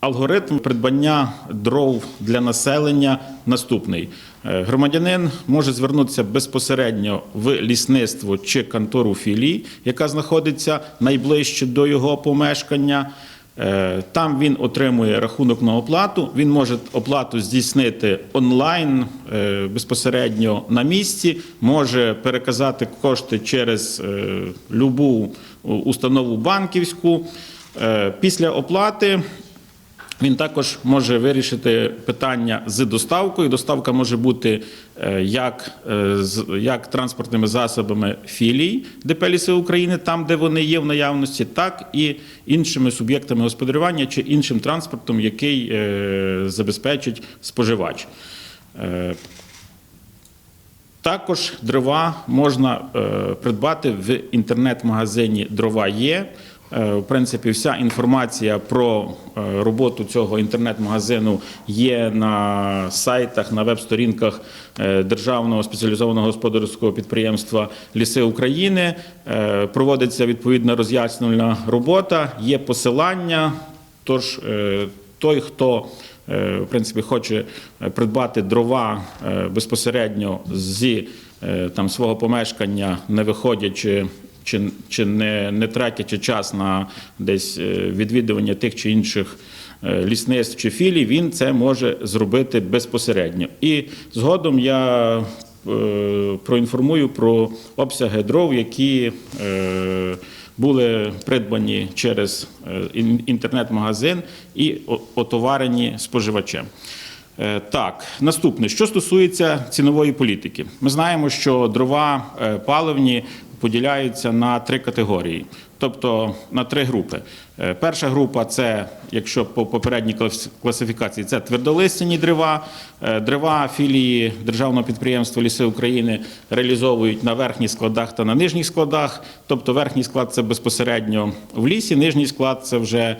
Алгоритм придбання дров для населення наступний. Е, Громадянин може звернутися безпосередньо в лісництво чи контору філії, яка знаходиться найближче до його помешкання. Е, Там він отримує рахунок на оплату. Він може оплату здійснити онлайн е, безпосередньо на місці, може переказати кошти через любу установу банківську. Після оплати він також може вирішити питання з доставкою. Доставка може бути е, як, е, як транспортними засобами філій ДП «Ліси України, там, де вони є в наявності, так і іншими суб'єктами господарювання чи іншим транспортом, який е, забезпечить споживач. Також дрова можна придбати в інтернет-магазині Дрова є. Е, В принципі, вся інформація про е, роботу цього інтернет-магазину є на сайтах, на веб-сторінках е, Державного спеціалізованого господарського підприємства Ліси України. Проводиться відповідна роз'яснювальна робота, є посилання. Тож той, хто в принципі хоче придбати дрова безпосередньо зі там свого помешкання, не виходячи. Чи, чи не, не тратячи час на десь е, відвідування тих чи інших е, лісництв чи філій, він це може зробити безпосередньо. І згодом я е, проінформую про обсяги дров, які е, були придбані через е, ін- інтернет-магазин і отоварені споживачем. Е, Так, наступне, що стосується цінової політики, ми знаємо, що дрова е, паливні поділяються на три категорії, тобто на три групи. Е, Перша група це, якщо по попередній класифікації, це твердолистяні дерева. Дерева філії державного підприємства Ліси України реалізовують на верхніх складах та на нижніх складах. Тобто верхній склад це безпосередньо в лісі, нижній склад це вже,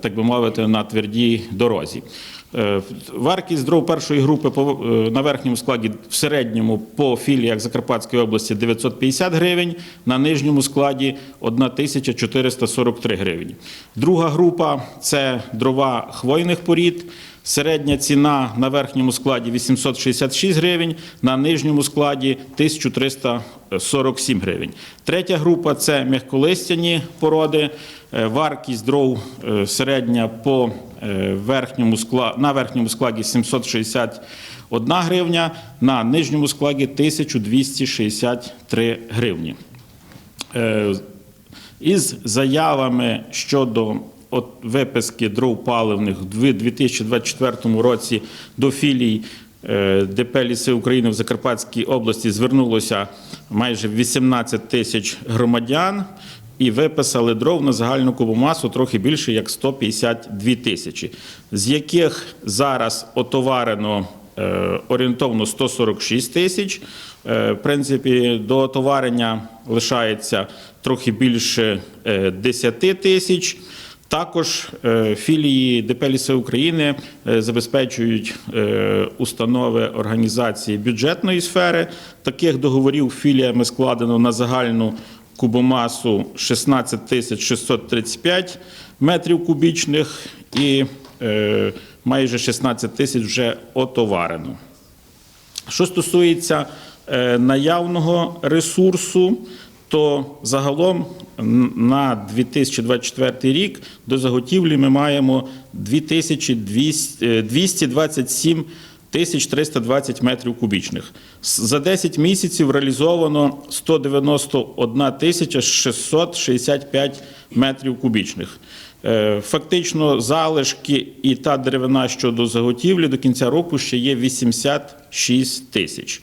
так би мовити, на твердій дорозі. Е, Вартість дров першої групи е, на верхньому складі в середньому по філіях Закарпатської області 950 гривень, на нижньому складі 1443 гривень. Друга група це дрова хвойних порід. Середня ціна на верхньому складі 866 гривень, на нижньому складі 1347 гривень. Третя група це м'яколистяні породи. Е, Вартість дров середня по верхньому скла- на верхньому складі 761 гривня, на нижньому складі 1263 гривні. Е, із заявами щодо от виписки дров паливних в 2024 році до філій е, ДП «Ліси України в Закарпатській області звернулося майже 18 тисяч громадян і виписали дров на загальну кубомасу трохи більше як 152 тисячі, з яких зараз отоварено е, орієнтовно 146 тисяч. Е, В принципі, до отоварення лишається трохи більше е, 10 тисяч. Також е, філії ДП «Ліси України е, забезпечують е, установи організації бюджетної сфери. Таких договорів філіями складено на загальну кубомасу 16 635 метрів кубічних і е, майже 16 тисяч вже отоварено. Що стосується е, наявного ресурсу, то загалом на 2024 рік до заготівлі ми маємо 2227 1320 метрів кубічних. За 10 місяців реалізовано 191 тисяча 665 метрів кубічних. Е, фактично, залишки і та деревина щодо заготівлі до кінця року ще є 86 тисяч.